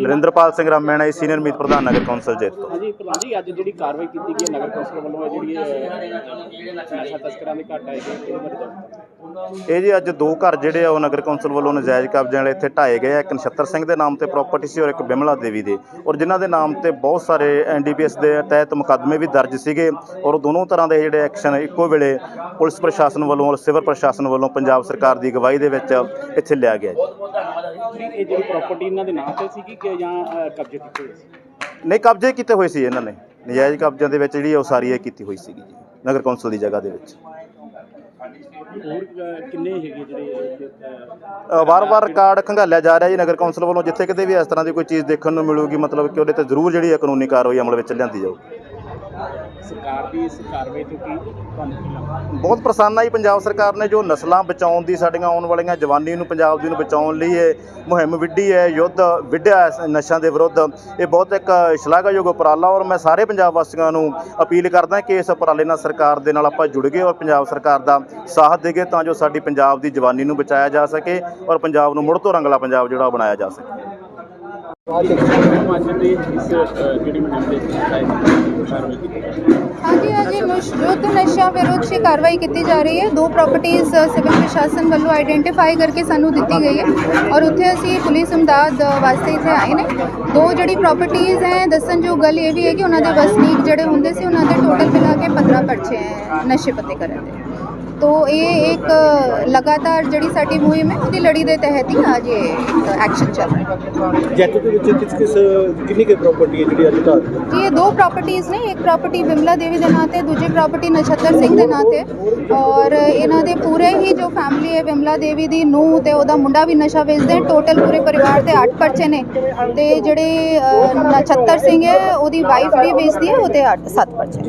Narinderpal Singh Ramaina senior ਮੀਤ ਪ੍ਰਧਾਨ ਨਗਰ ਕੌਂਸਲ ਜੈਤੋ। ਹਾਂਜੀ ਪ੍ਰਧਾਨ ਜੀ ਅੱਜ ਜਿਹੜੀ ਕਾਰਵਾਈ ਕੀਤੀ ਗਈ ਹੈ ਨਗਰ ਕੌਂਸਲ ਵੱਲੋਂ ਇਹ ਜਿਹੜੀ ਨਸ਼ਾ ਤਸਕਰਾਂ ਦੇ ਘਾਟ ਜਾਣਕਾਰੀ ਇਹ ਜੀ ਅੱਜ ਦੋ ਘਰ ਜਿਹੜੇ ਆ ਉਹ ਨਗਰ ਕੌਂਸਲ ਵੱਲੋਂ ਨਜਾਇਜ਼ ਕਬਜ਼ਿਆਂ ਵਾਲੇ ਇੱਥੇ ਢਾਏ ਗਏ ਆ। ਇੱਕ ਨਛੱਤਰ ਸਿੰਘ ਦੇ ਨਾਮ ਤੇ ਪ੍ਰਾਪਰਟੀ ਸੀ ਔਰ ਇੱਕ ਬਿਮਲਾ ਦੇਵੀ ਦੇ। ਔਰ ਜਿਨ੍ਹਾਂ ਦੇ ਨਾਮ ਤੇ ਬਹੁਤ ਸਾਰੇ ਐਨਡੀਪੀਐਸ ਦੇ ਤਹਿਤ ਮੁਕੱਦਮੇ ਵੀ ਦਰਜ ਸੀਗੇ। ਔਰ ਦੋਨੋਂ ਤਰ੍ਹਾਂ ਦੇ ਜਿਹੜੇ ਐਕਸ਼ਨ ਇੱਕੋ ਵੇਲੇ ਪੁਲਿਸ ਪ੍ਰਸ਼ਾਸਨ ਵੱਲੋਂ ਔਰ ਸਿਵਲ ਪ੍ਰਸ਼ਾਸਨ ਵੱਲੋਂ ਪੰਜਾਬ ਸਰਕਾਰ ਦੀ ਅਗਵਾਈ ਦੇ ਵਿੱਚ ਇੱਥੇ ਲਿਆ ਗਿਆ ਜੀ। ਨਹੀਂ, ਇਹ ਜਿਹੜੀ ਪ੍ਰਾਪਰਟੀ ਇਹਨਾਂ ਦੇ ਨਾਂ ਤੇ ਸੀਗੀ ਕਿ ਜਾਂ ਕਬਜ਼ੇ ਕੀਤੇ ਹੋਏ ਸੀ? ਨਹੀਂ ਕਬਜ਼ੇ ਕੀਤੇ ਹੋਏ ਸੀ ਇਹਨਾਂ ਨੇ। ਨਜਾਇਜ਼ ਕਬਜ਼ਿਆਂ ਦੇ ਵਿੱਚ ਜਿਹੜੀ ਉਹ ਸਾਰੀ ਇਹ ਕੀਤੀ ਹੋਈ ਸੀਗੀ ਜੀ ਨਗਰ ਕੌਂਸਲ ਦੀ ਜਗ੍ਹਾ ਦੇ ਵਿੱਚ। ਹੋਰ ਕਿੰਨੇ ਹੈਗੇ ਜਿਹੜੇ ਅਹ, ਅ, ਵਾਰ-ਵਾਰ ਰਿਕਾਰਡ ਖੰਗਾਲਿਆ ਜਾ ਰਿਹਾ ਜੀ ਨਗਰ ਕੌਂਸਲ ਵੱਲੋਂ ਜਿੱਥੇ ਕਿਤੇ ਵੀ ਇਸ ਤਰ੍ਹਾਂ ਦੀ ਕੋਈ ਚੀਜ਼ ਦੇਖਣ ਨੂੰ ਮਿਲੂਗੀ ਮਤਲਬ ਕਿ ਉਹਦੇ ਤੇ ਜ਼ਰੂਰ ਜਿਹੜੀ ਹੈ ਕਾਨੂੰਨੀ ਕਾਰਵਾਈ ਅਮਲ ਵਿੱਚ ਲਿਆਂਦੀ ਜਾਊਗੀ। ਸਰਕਾਰ ਦੀ ਇਸ ਕਾਰਵਾਈ ਤੋਂ ਕੀ ਤੁਹਾਨੂੰ ਕੀ ਲੱਗਦਾ? ਬਹੁਤ ਪ੍ਰਸੰਨ ਆਈ ਪੰਜਾਬ ਸਰਕਾਰ ਨੇ ਜੋ ਨਸਲਾਂ ਬਚਾਉਣ ਦੀ ਸਾਡੀਆਂ ਆਉਣ ਵਾਲੀਆਂ ਜਵਾਨੀ ਨੂੰ ਪੰਜਾਬ ਦੀ ਨੂੰ ਬਚਾਉਣ ਲਈ ਇਹ ਮੁਹਿੰਮ ਵਿੱਢੀ ਹੈ, ਯੁੱਧ ਵਿੱਢਿਆ ਇਸ ਨਸ਼ਿਆਂ ਦੇ ਵਿਰੁੱਧ। ਇਹ ਬਹੁਤ ਇੱਕ ਸ਼ਲਾਘਾਯੋਗ ਉਪਰਾਲਾ ਔਰ ਮੈਂ ਸਾਰੇ ਪੰਜਾਬ ਵਾਸੀਆਂ ਨੂੰ ਅਪੀਲ ਕਰਦਾ ਕਿ ਇਸ ਉਪਰਾਲੇ ਨਾਲ ਸਰਕਾਰ ਦੇ ਨਾਲ ਆਪਾਂ ਜੁੜ ਗਏ ਔਰ ਪੰਜਾਬ ਸਰਕਾਰ ਦਾ ਸਾਥ ਦੇਗੇ ਤਾਂ ਜੋ ਸਾਡੀ ਪੰਜਾਬ ਦੀ ਜਵਾਨੀ ਨੂੰ ਬਚਾਇਆ ਜਾ ਸਕੇ ਔਰ ਪੰਜਾਬ ਨੂੰ ਮੁੜ ਤੋਂ ਰੰਗਲਾ ਪੰਜਾਬ ਜਿਹੜਾ ਉਹ ਬਣਾਇਆ ਜਾ ਸਕੇ। ਹਾਂਜੀ ਹਾਂਜੀ ਨਸ਼- ਯੁੱਧ ਨਸ਼ਾ ਵਿਰੁੱਧ 'ਚ ਕਾਰਵਾਈ ਕੀਤੀ ਜਾ ਰਹੀ ਹੈ। ਦੋ ਪ੍ਰਾਪਰਟੀਆਂ ਸਿਵਲ ਪ੍ਰਸ਼ਾਸਨ ਵੱਲੋਂ ਆਈਡੈਂਟੀਫਾਈ ਕਰਕੇ ਸਾਨੂੰ ਦਿੱਤੀ ਗਈ ਹੈ ਔਰ ਉੱਥੇ ਅਸੀਂ ਪੁਲਿਸ ਇਮਦਾਦ ਵਾਸਤੇ ਇੱਥੇ ਆਏ ਨੇ। ਦੋ ਜਿਹੜੀ ਪ੍ਰਾਪਰਟੀਆਂ ਹੈ ਦੱਸਣ ਜੋ ਗੱਲ ਇਹ ਵੀ ਹੈ ਕਿ ਉਹਨਾਂ ਦੇ ਵਸਨੀਕ ਜਿਹੜੇ ਹੁੰਦੇ ਸੀ ਉਹਨਾਂ ਦੇ ਟੋਟਲ ਮਿਲਾ ਕੇ 15 ਪਰਚੇ ਹੈ ਨਸ਼ੇ ਪੱਤੇ ਕਰਨ ਦੇ। ਤੋ ਇਹ ਇੱਕ ਲਗਾਤਾਰ ਜਿਹੜੀ ਸਾਡੀ ਮੁਹਿੰਮ ਹੈ ਉਹਦੀ ਲੜੀ ਦੇ ਤਹਿਤ ਹੀ ਅੱਜ ਇਹ ਐਕਸ਼ਨ ਚੱਲ ਰਿਹਾ ਹੈ। ਜੈਤੋ ਦੇ ਵਿੱਚ ਕਿਸ ਕਿਸ ਕਿੰਨੀ ਕੁ ਪ੍ਰਾਪਰਟੀ ਹੈ ਜਿਹੜੀ ਅੱਜ ਢਾਹ ਦਿੱਤੀ ਜੀ ਇਹ ਦੋ ਪ੍ਰਾਪਰਟੀਆਂ ਨੇ ਇੱਕ ਪ੍ਰੋਪਰਟੀ ਬਿਮਲਾ ਦੇਵੀ ਦੇ ਨਾਂ ਤੇ ਦੂਜੀ ਪ੍ਰਾਪਰਟੀ ਨਛੱਤਰ ਸਿੰਘ ਦੇ ਨਾਂ ਤੇ। ਔਰ ਇਹਨਾਂ ਦੇ ਪੂਰੇ ਹੀ ਜੋ ਫੈਮਿਲੀ ਹੈ ਬਿਮਲਾ ਦੇਵੀ ਦੀ ਨੂੰਹ ਤੇ ਉਹਦਾ ਮੁੰਡਾ ਵੀ ਨਸ਼ਾ ਵੇਚਦੇ ਟੋਟਲ ਪੂਰੇ ਪਰਿਵਾਰ ਦੇ 8 ਪਰਚੇ ਨੇ। ਤੇ ਜਿਹੜੇ ਅ, ਨਛੱਤਰ ਸਿੰਘ ਹੈ ਉਹਦੀ ਵਾਈਫ ਵੀ ਵੇਚਦੀ ਹੈ ਉਹਦੇ 8 7 ਪਰਚੇ ਨੇ।